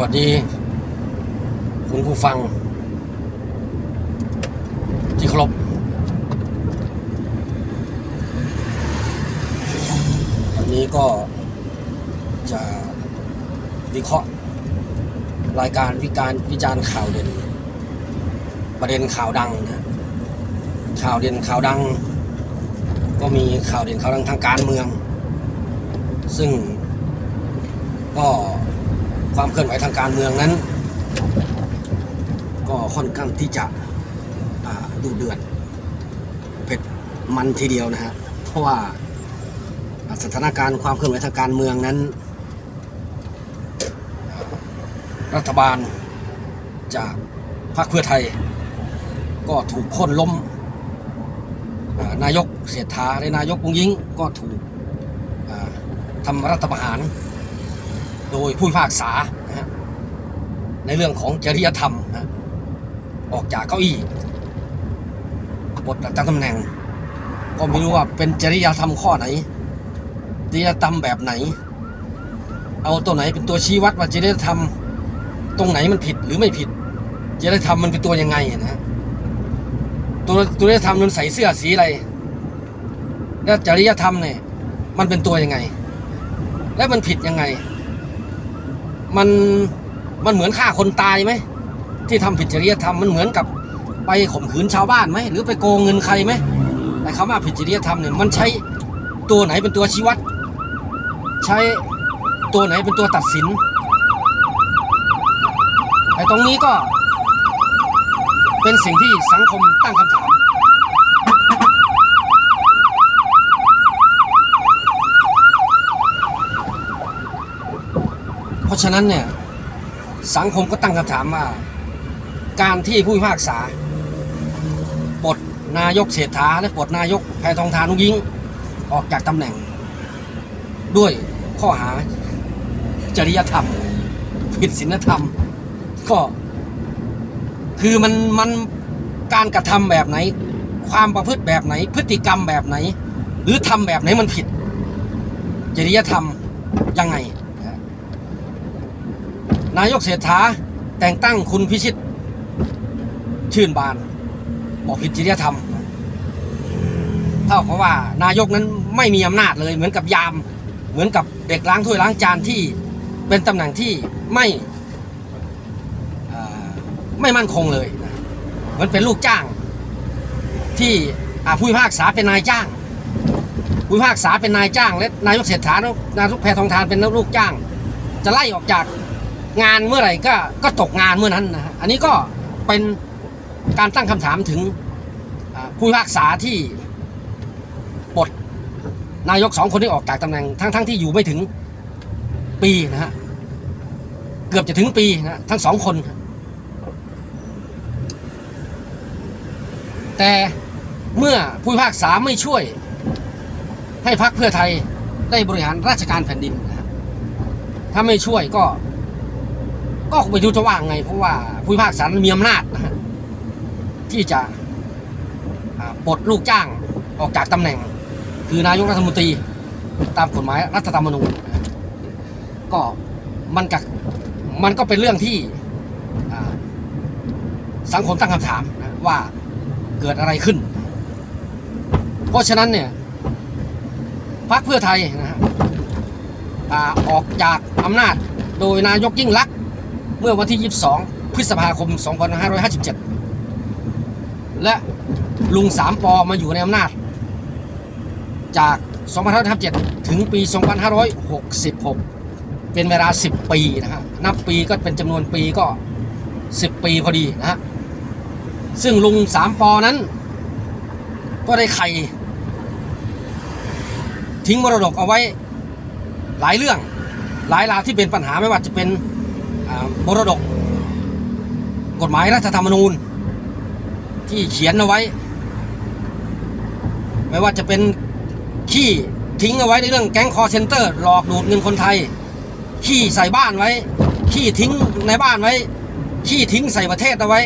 วัสดี คุณผู้ฟัง ที่ครพวันนี้ก็จะวิเคราะห์ รายการวิการวิจารณ์ข่าวเด่น ประเด็นข่าวดังนะข่าวเด่นข่าวดัง ก็มีข่าวเด่นข่าวดังทางการเมือง ซึ่งก็ ความเคลื่อนไหวทางการเมืองนั้น ก็ค่อนข้างที่จะดูเดือดเผ็ดมันทีเดียวนะฮะเพราะว่าสถานการณ์ความเคลื่อนไหวทางการเมืองนั้น รัฐบาลจากพรรคเพื่อไทย ก็ถูกค่นล้มนายกเศรษฐาและนายกองยิงก็ถูกทำรัฐประหาร โดยผู้พิพากษานะในเรื่องของจริยธรรมนะออกจากเก้าอี้ปลดจากตำแหน่ง ก็ไม่รู้ว่าเป็นจริยธรรมข้อไหน จริยธรรมแบบไหน เอาตัวไหนเป็นตัวชี้วัดว่าจริยธรรมตรงไหนมันผิดหรือไม่ผิด จริยธรรมมันเป็นตัวยังไงนะฮะตัวตัวจริยธรรมมันใส่เสื้อสีอะไรแล้วจริยธรรมเนี่ยมันเป็นตัวยังไง และมันผิดยังไง มันมันเหมือนฆ่าคนตายไหมที่ทำผิดจริยธรรมมันเหมือนกับไปข่มขืนชาวบ้านไหมหรือไปโกงเงินใครไหมแต่คำว่าผิดจริยธรรมเนี่ยมันใช้ตัวไหนเป็นตัวชี้วัด ใช้ตัวไหนเป็นตัวตัดสินไอ้ตรงนี้ก็เป็นสิ่งที่สังคมตั้งคำถาม เพ ราะฉะนั้นเนี่ยสังคมก็ตั้งคำถามว่า การที่ผู้พิพากษาปลดนายกเศรษฐาและปลดนายกแพทองทานุยิงออกจากตำแหน่ง ด้วยข้อหาจริยธรรม ผิดศีลธรรม ก็ คือมันมันการกระทำแบบไหน ความประพฤติแบบไหน พฤติกรรมแบบไหน หรือทำแบบไหนมันผิด จริยธรรมยังไง นายกเศรษฐาแต่งตั้งคุณพิชิต ชื่นบาน บอกผิดจริยธรรม เท่ากับว่านายกนั้นไม่มีอำนาจเลยเหมือนกับยาม เหมือนกับเด็กล้างถ้วยล้างจานที่เป็นตำแหน่งที่ไม่ไม่มั่นคงเลยเหมือนเป็นลูกจ้าง ที่ผู้พิพากษาเป็นนายจ้างผู้พิพากษาเป็นนายจ้าง และนายกเศรษฐานายกแพทองทานเป็นลูกจ้าง จะไล่ออกจาก งานเมื่อไหร่ก็ก็ตกงานเมื่อนั้นนะฮะอันนี้ก็เป็นการตั้งคำถามถึงผู้พิพากษาที่ปลดนายกสองคนที่ออกจากตำแหน่งทั้งทั้งที่อยู่ไม่ถึงปีนะฮะเกือบจะถึงปีนะทั้งสองคน แต่เมื่อผู้พิพากษาไม่ช่วย ให้พรรคเพื่อไทยได้บริหารราชการแผ่นดินนะถ้าไม่ช่วยก็ ก็ไม่รู้จะว่าไง เพราะว่าผู้พิพากษามีอำนาจนะฮะที่จะปลดลูกจ้างออกจากตำแหน่ง คือนายกรัฐมนตรีตามกฎหมายรัฐธรรมนูญก็มันกับมันก็เป็นเรื่องที่สังคมตั้งคำถามว่าเกิดอะไรขึ้น เพราะฉะนั้นเนี่ยพรรคเพื่อไทยนะฮะอออกจากอำนาจโดยนายกยิ่งลักษณ์ เมื่อวันที่ 22 พฤษภาคม 2557 และลุงสามปอมาอยู่ในอำนาจ จาก 2557 ถึงปี 2566 เป็นเวลา 10 ปีนะฮะนับปีก็เป็นจำนวนปีก็ 10 ปีพอดีนะฮะซึ่งลุงสามปอนั้น ก็ได้ไข่ทิ้งมรดกเอาไว้หลายเรื่องหลายราวที่เป็นปัญหาไม่ว่าจะเป็น มรดก กฎหมายรัฐธรรมนูญ ที่เขียนเอาไว้ ไม่ว่าจะเป็นขี้ทิ้งเอาไว้ในเรื่องแก๊งคอเซนเตอร์ หลอกดูดเงินคนไทย ขี้ใส่บ้านไว้ ขี้ทิ้งในบ้านไว้ ขี้ทิ้งใส่ประเทศเอาไว้